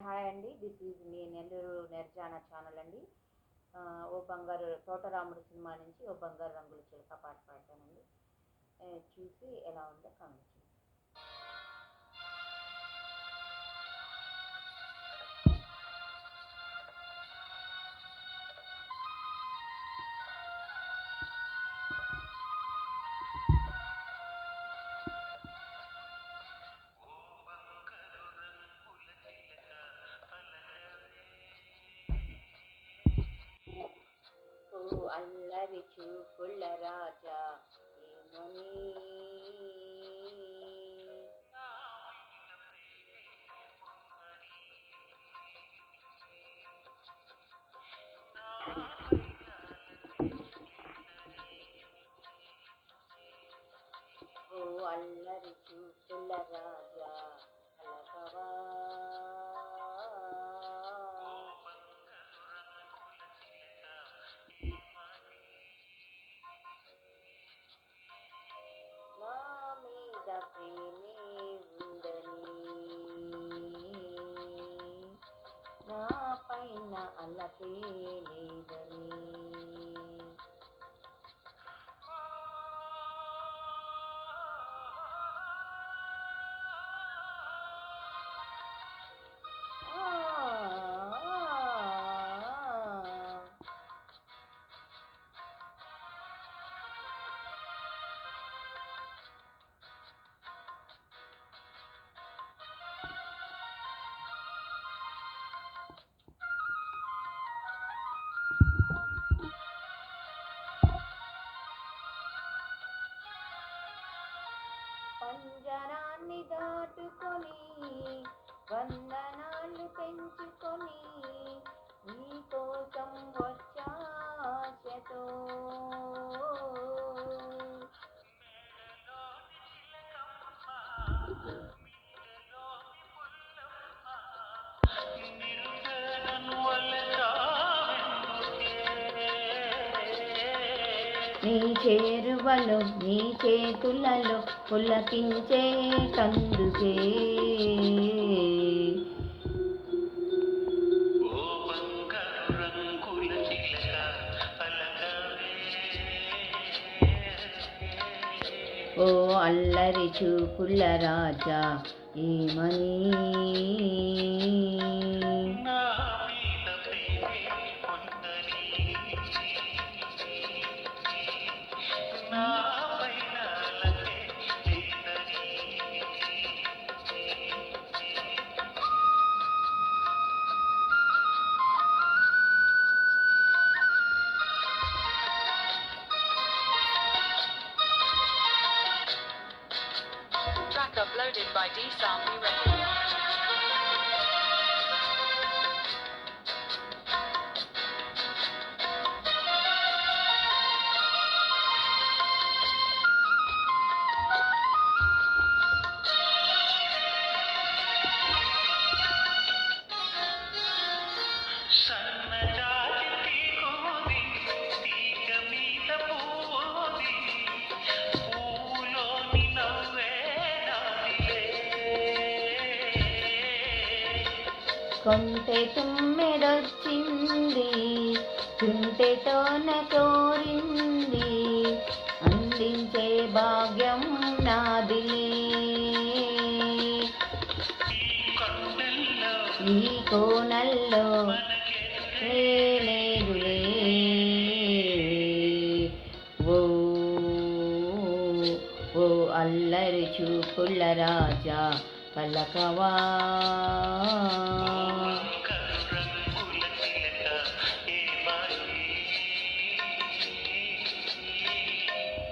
Hi అండి. This is మీ నెల్లూరు నిర్జాన ఛానల్ అండి. ఓ బంగారు తోటరాముడు సినిమా నుంచి ఓ బంగారు రంగుల చిలక పాట పాడతానండి చూసి ఎలా ఉందో కామెంట్ చేయండి ఓ అల్లరి చూపుల ప్రేమే ఉందని నా పైన అలపే లేదని అంజనాన్ని దాటుకొని వందనాలు పెంచుకొని నీతో నీ చేరువలో నీ చేతులలో పులకించే కందుకే ఓ అల్లరి చూపుల రాజా ఏమని? Uploaded by D Records. కొంటె తుమ్మెదొచ్చింది తుంటెతోన కోరింది అందించే భాగ్యం నాది. ఈ కోనల్లో లేదులే. ఓ ఓ అల్లరి చూపుల రాజా పలకవా.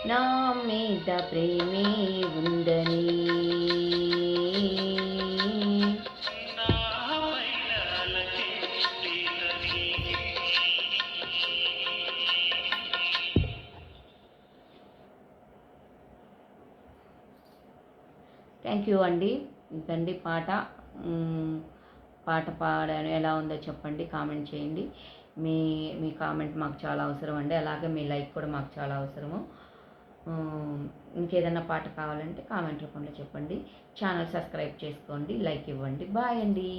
నా మీద ప్రేమే ఉందని. థ్యాంక్ యూ అండి. ఇంకండి పాట. పాట పాడాను. ఎలా ఉందో చెప్పండి. కామెంట్ చేయండి. మీ మీ కామెంట్ మాకు చాలా అవసరం అండి. అలాగే మీ లైక్ కూడా మాకు చాలా అవసరము. ఇంకేదైనా పాట కావాలంటే కామెంట్ రూపంలో చెప్పండి. ఛానల్ సబ్స్క్రైబ్ చేసుకోండి. లైక్ ఇవ్వండి. బాయ్ అండి.